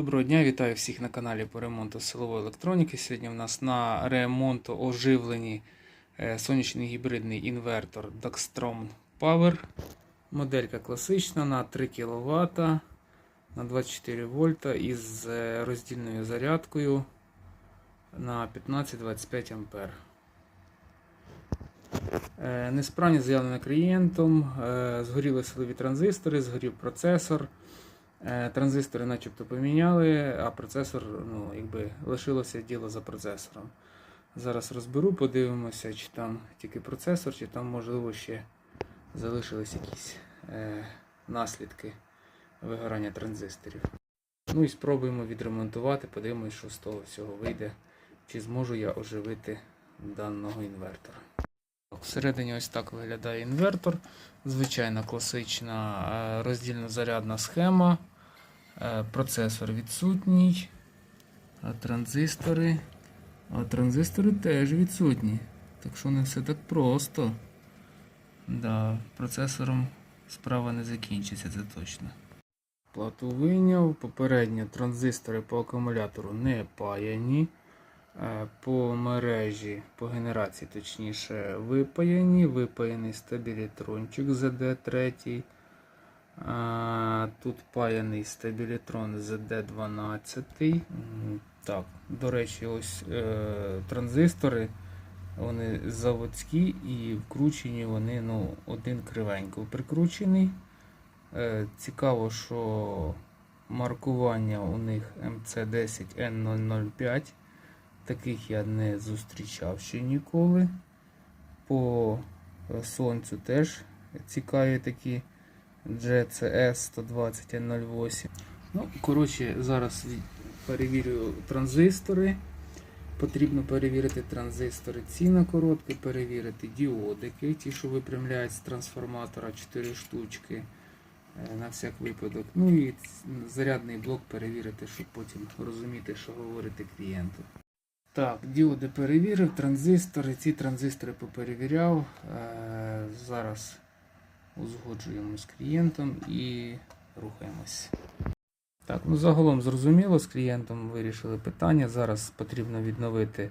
Доброго дня, вітаю всіх на каналі по ремонту силової електроніки. Сьогодні у нас на ремонту оживлені е, сонячний гібридний інвертор Daxtrom Power. Моделька класична на 3 кВт на 24 вольта із е, роздільною зарядкою на 15-25 А. Несправність заявлена клієнтом, е, згоріли силові транзистори, згорів процесор. Е, Транзистори начебто поміняли, а процесор, ну, якби лишилося діло за процесором. Зараз розберу, подивимося, чи там тільки процесор, чи там, можливо, ще залишились якісь е, наслідки вигорання транзисторів. Ну і спробуємо відремонтувати, подивимось, що з того всього вийде, чи зможу я оживити даного інвертора. Всередині ось так виглядає інвертор. Звичайна класична е, роздільно-зарядна схема. Е, Процесор відсутній. А транзистори. А транзистори теж відсутні. Так що не все так просто. Да, процесором справа не закінчиться, це точно. Плату вийняв. Попередньо транзистори по акумулятору не паяні. Е, По мережі, по генерації, точніше, випаяні. Випаяний стабілітрончик ZD3. Тут паяний стабілітрон ZD12. Так, до речі, ось е, транзистори. Вони заводські і вкручені вони ну, один кривенько прикручений. Е, цікаво, що маркування у них MC10N005. Таких я не зустрічав ще ніколи. По е, сонцю теж цікаві такі GCS 120 N08. Ну, коротше, зараз перевірю транзистори. Потрібно перевірити транзистори ці на короткі, перевірити діодики, ті, що випрямляють з трансформатора 4 штучки е, на всяк випадок. Ну і зарядний блок перевірити, щоб потім розуміти, що говорити клієнту. Так, діоди перевірив, транзистори. Ці транзистори поперевіряв. Е, зараз узгоджуємо з клієнтом і рухаємось. Так, ну загалом зрозуміло, з клієнтом вирішили питання. Зараз потрібно відновити,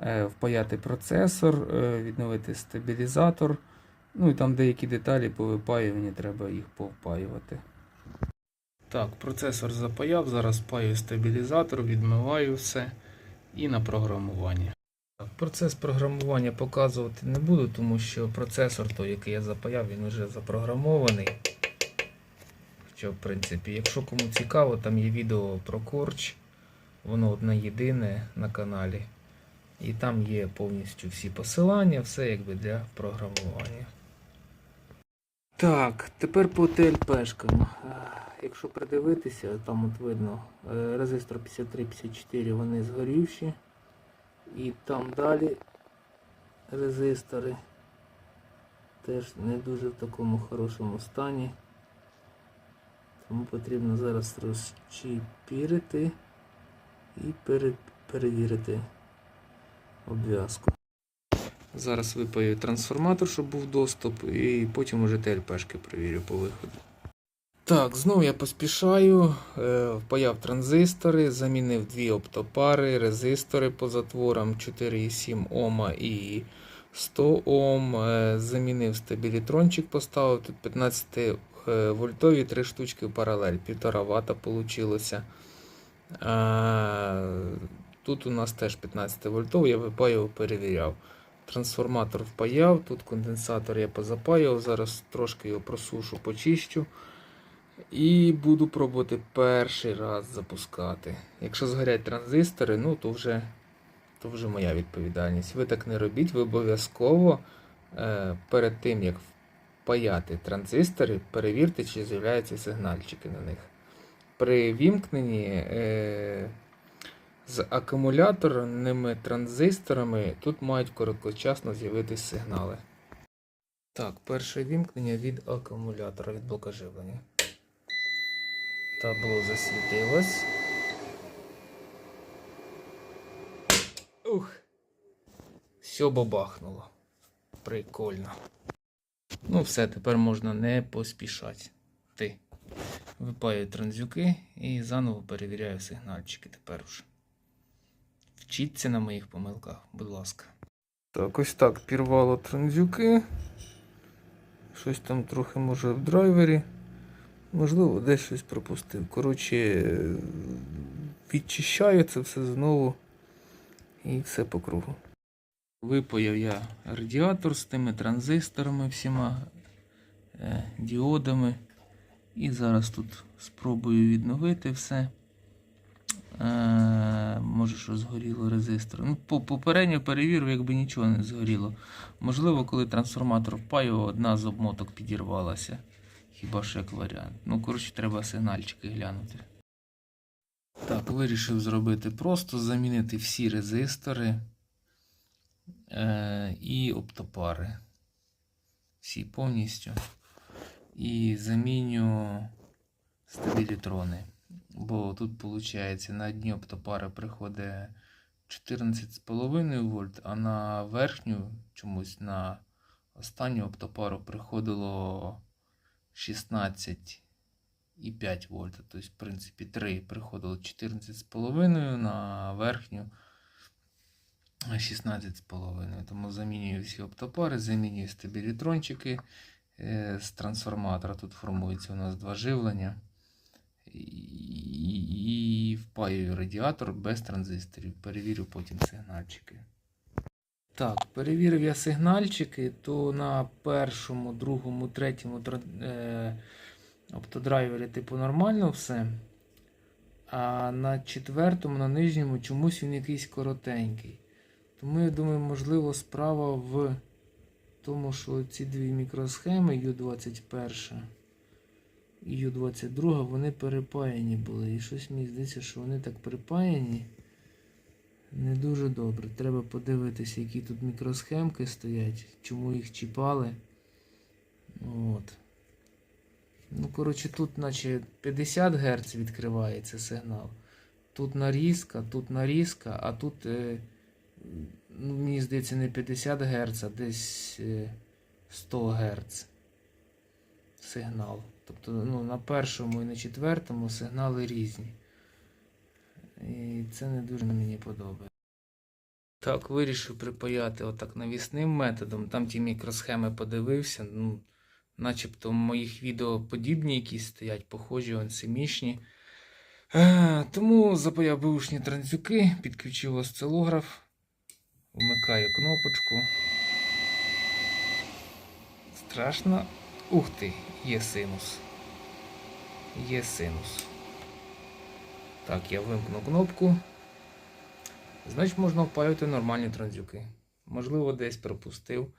е, впаяти процесор, е, відновити стабілізатор. Ну і там деякі деталі по випаюванні треба їх повпаювати. Так, процесор запаяв, зараз впаю стабілізатор, відмиваю все і на програмування. Процес програмування показувати не буду, тому що процесор, той, який я запаяв, він вже запрограмований. Що, в принципі, якщо кому цікаво, там є відео про корч, воно одне єдине на каналі. І там є повністю всі посилання, все якби для програмування. Так, тепер по ТЛПшкам. Е, Якщо придивитися, там от видно е, резистор 53-54 вони згорівші. І там далі резистори теж не дуже в такому хорошому стані. Тому потрібно зараз розчіпірити і перевірити обв'язку. Зараз випаю трансформатор, щоб був доступ, і потім уже ТЛПшки перевірю по виходу. Так, знову я поспішаю, е, впаяв транзистори, замінив дві оптопари, резистори по затворам 4,7 Ома і 100 Ом, е, замінив стабілітрончик, поставив тут 15 е, вольтові, 3 штучки в паралель, 1,5 Вт получилося. Тут у нас теж 15 вольтовий, я випаював, перевіряв. Трансформатор впаяв, тут конденсатор я позапаював, зараз трошки його просушу, почищу. І буду пробувати перший раз запускати. Якщо згорять транзистори, ну то вже, то вже моя відповідальність. Ви так не робіть, ви обов'язково е, перед тим, як впаяти транзистори, перевірте, чи з'являються сигнальчики на них. При вімкненні е, з акумуляторними транзисторами тут мають короткочасно з'явитись сигнали. Так, перше вімкнення від акумулятора, від блока живлення. Табло засвітилось. Ух. Все бабахнуло. Прикольно. Ну все, тепер можна не поспішати. Ти. Випаю транзюки і заново перевіряю сигнальчики тепер уже. Вчіться на моїх помилках, будь ласка. Так, ось так пірвало транзюки. Щось там трохи може в драйвері. Можливо, десь щось пропустив. Коротше, відчищаю це все знову. І все по кругу. Випаяв я радіатор з тими транзисторами всіма, е, діодами. І зараз тут спробую відновити все. Е, може, що згоріло резистор. Ну, по- попередньо перевірив, якби нічого не згоріло. Можливо, коли трансформатор впаював, одна з обмоток підірвалася. Хіба що як варіант. Ну, коротше, треба сигнальчики глянути. Так, вирішив зробити просто замінити всі резистори е, і оптопари. Всі повністю. І заміню стабілітрони. Бо тут, виходить, на одні оптопари приходить 14,5 вольт, а на верхню чомусь на останню оптопару приходило 16,5 вольта. Тобто, в принципі, 3 приходило 14,5 на верхню 16,5. Тому замінюю всі оптопари, замінюю стабілітрончики е, з трансформатора. Тут формується у нас два живлення. Впаюю радіатор без транзисторів. Перевірю потім сигнальчики. Так, перевірив я сигнальчики, то на першому, другому, третьому е, оптодрайвері типу нормально все. А на четвертому, на нижньому, чомусь він якийсь коротенький. Тому я думаю, можливо, справа в тому, що ці дві мікросхеми U21 і U22 вони перепаяні були. І щось мені здається, що вони так припаяні. Не дуже добре. Треба подивитися, які тут мікросхемки стоять, чому їх чіпали. От. Ну, коротше, тут наче 50 Гц відкривається сигнал. Тут нарізка, тут нарізка, а тут, е, ну, мені здається, не 50 Гц, а десь е, 100 Гц сигнал. Тобто ну, на першому і на четвертому сигнали різні. І це не дуже мені подобається. Так, вирішив припаяти отак навісним методом. Там ті мікросхеми подивився. Ну, начебто в моїх відео подібні якісь стоять, похожі, он самішні. Е, тому запаяв бушні транзюки, підключив осцилограф, вмикаю кнопочку. Страшно. Ух ти, є синус. Є синус. Так, я вимкну кнопку. Значить, можна впаювати нормальні транзюки. Можливо, десь пропустив.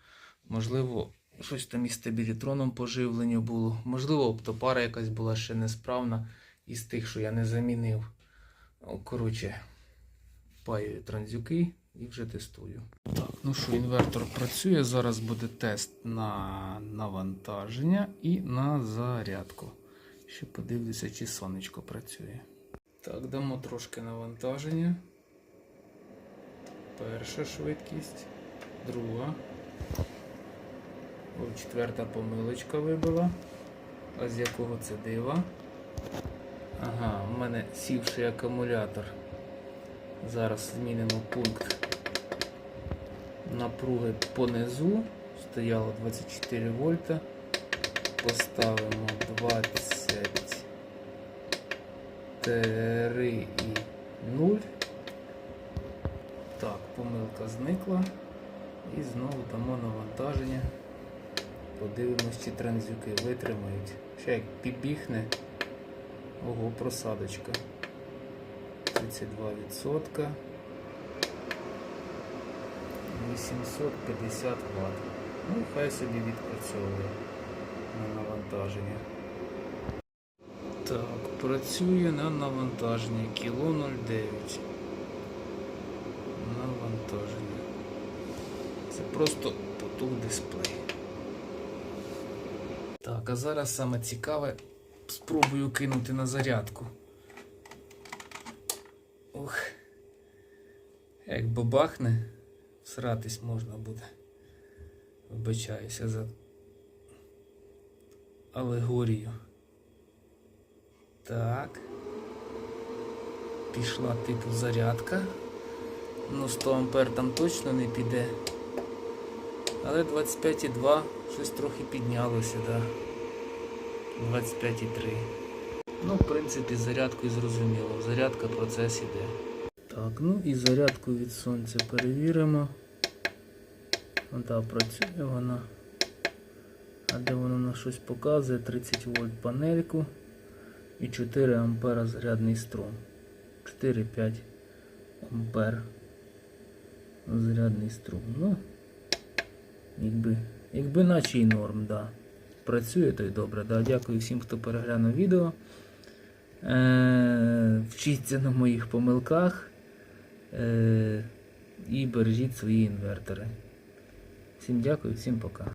Можливо, щось там із стабілітроном поживлення було. Можливо, оптопара якась була ще несправна із тих, що я не замінив. Коротше, впаюю транзюки і вже тестую. Ну що, інвертор працює. Зараз буде тест на навантаження і на зарядку. Ще подивлюся, чи сонечко працює. Так, дамо трошки навантаження. Перша швидкість, друга. О, четверта помилочка вибила. А з якого це дива? Ага, у мене сівший акумулятор. Зараз змінимо пункт напруги понизу. Стояло 24 вольта. Поставимо 23 і 0. Так, помилка зникла. І знову дамо навантаження. Подивимось, чи транзюки витримають. Ще як підбігне. Ого, просадочка. 32%. 850 Вт. Ну, хай собі відпрацьовує на навантаження. Так, працює на навантаження кіло 09. Навантаження. Це просто потух дисплей. Так, а зараз саме цікаве спробую кинути на зарядку. Ух. Як бабахне, всратись можна буде. Вибачаюся за алегорію. Так. Пішла типу зарядка. Ну 100 ампер там точно не піде. Але 25,2 щось трохи піднялося, да. 25,3. Ну, в принципі, з зарядкою зрозуміло. Зарядка процес іде. Так, ну і зарядку від сонця перевіримо. Вон працює вона. А де воно на щось показує? 30 вольт панельку і 4 ампера зарядний струм. 4-5 ампер зарядний струм. Ну, якби, якби наче й норм, да. Працює то й добре. Да. Дякую всім, хто переглянув відео. Е, вчіться на моїх помилках і бережіть свої інвертори. Всім дякую, всім пока.